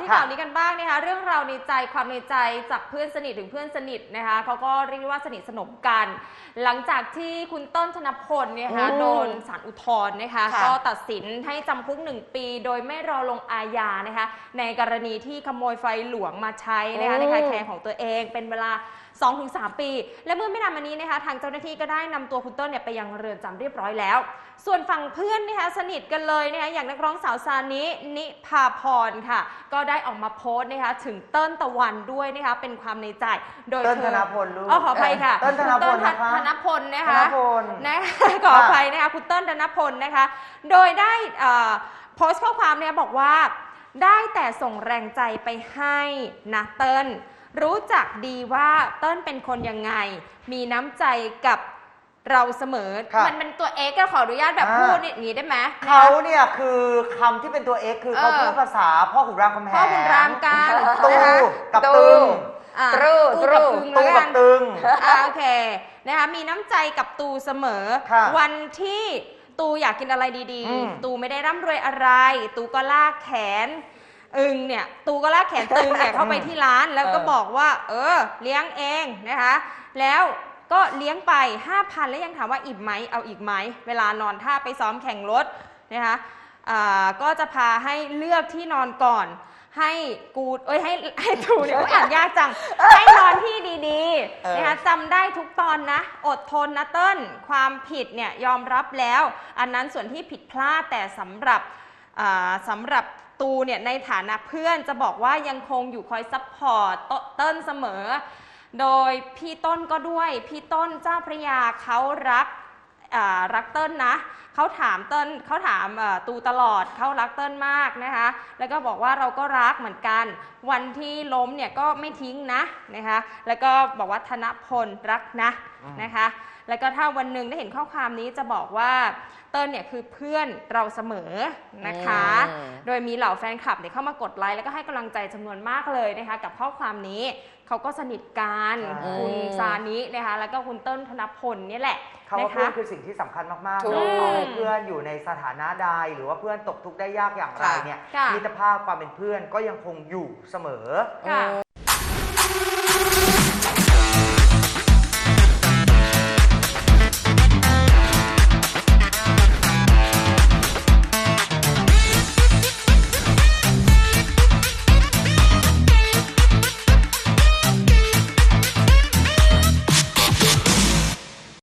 นะคะ เรื่องราวในใจความในใจจากเพื่อนสนิทถึงเพื่อนสนิทนะคะเขาก็เรียกได้ว่าสนิทสนมกัน หลังจากที่คุณต้นธนพลเนี่ยนะคะอืมโดนศาลอุทธรณ์นะคะค่ะก็ตัดสินให้จำคุกหนึ่งปี โดยไม่รอลงอาญานะคะ ในกรณีที่ขโมยไฟหลวงมาใช้นะคะในคาแคร์ของตัวเองเป็นเวลา 2-3 ปี และเมื่อไม่นานมานี้นะคะ ทางเจ้าหน้าที่ก็ได้นำตัวคุณต้นเนี่ยไปยังเรือนจำเรียบร้อยแล้ว ส่วนฝั่งเพื่อนนะคะสนิทกันเลยนะคะอย่างนักร้องสาวซานินิพาพรค่ะก็ได้ออกมาโพสต์นะคะถึงเติ้ลตะวันด้วยนะคะเป็นความในใจ โดยเติ้ลธอธนพลลูกอ๋อขออภัยค่ะเติ้ลธนพลคุณนะคะธนพลนะธคะนพลนะคะขออภัยนะคะคุณเติ้ลธนพลนะคะ โดยได้เอ่อโพสต์ข้อความเนี่ยบอกว่า ได้แต่ส่งแรงใจไปให้นะเติ้ลรู้จักดีว่าเติ้ลเป็นคนยังไง มีน้ำใจกับ เราเสมอ ครับ มันเป็นตัวเอ็กก็ขออนุญาตแบบอ่าพูดอย่างนี้ได้ไหมเขาเนี่ยคือคำที่เป็นตัว X คือเขาเออพูดภาษาพ่อขุนรามคำแหงพ่อขุนรามกันตูนะคะ กับตู ตึงอะตรูตูกับตรูตึงตูแล้วกักับนตึง อ่าโอเคนะคะมีน้ำใจกับตูเสมอ ค่ะวันที่ตูอยากกินอะไรดีอืม ๆ ตูไม่ได้ร่ำรวยอะไร ตูก็ลากแขน อึงเนี่ย ตูก็ลากแขนตึงเนี่ยเข้าไปที่ร้านแล้วก็เออบอกว่า เออ เลี้ยงเองนะคะ แล้ว ก็เลี้ยงไป 5,000 แล้วยังถามว่าอิ่มไหมเอาอีกไหม เวลานอนท่าไปซ้อมแข่งรถนะคะอ่าก็จะพาให้เลือกที่นอนก่อน ให้กูเอ้ยให้ให้ตูเนี่ยอุ๊ยอ่านยากจัง ให้นอนที่ดีเออๆนะคะจำได้ทุกตอนนะ อดทนนะเติ้ลความผิดเนี่ยยอมรับแล้ว อันนั้นส่วนที่ผิดพลาดแต่สำหรับอ่าสำหรับตูเนี่ยในฐานะเพื่อนจะบอกว่ายังคงอยู่คอยซัพพอร์ตเตเติ้ลเสมอ โดยพี่ต้นก็ด้วย พี่ต้นเจ้าพระยาเขารักรักเติ้ลนะเขาถามเติ้ลเขาถามตูตลอดเขารักเติ้ลมากนะคะ แล้วก็บอกว่าเราก็รักเหมือนกัน วันที่ล้มเนี่ยก็ไม่ทิ้งนะนะคะ แล้วก็บอกว่าธนพลรักนะนะคะแล้วก็ถ้าวันหนึ่งได้เห็นข้อความนี้จะบอกว่าเติ้ลเนี่ยคือเพื่อนเราเสมอนะคะอืมโดยมีเหล่าแฟนคลับเนี่ยเข้ามากดไลค์แล้วก็ให้กำลังใจจำนวนมากเลยนะคะกับข้อความนี้เขาก็สนิทกันใช่คุณซานินะคะแล้วก็คุณเติ้ลธนพลเนี่ยแหละเขาว่านะเพื่อคะนคือสิ่งที่สำคัญมากๆถูกเนาะต่อให้เพื่อนอยู่ในสถานะใดหรือว่าเพื่อนตกทุกข์ได้ยากอย่างไรค่ะเนี่ยค่ะมิตรภาพความเป็นเพื่อนก็ยังคงอยู่เสมอค่ะ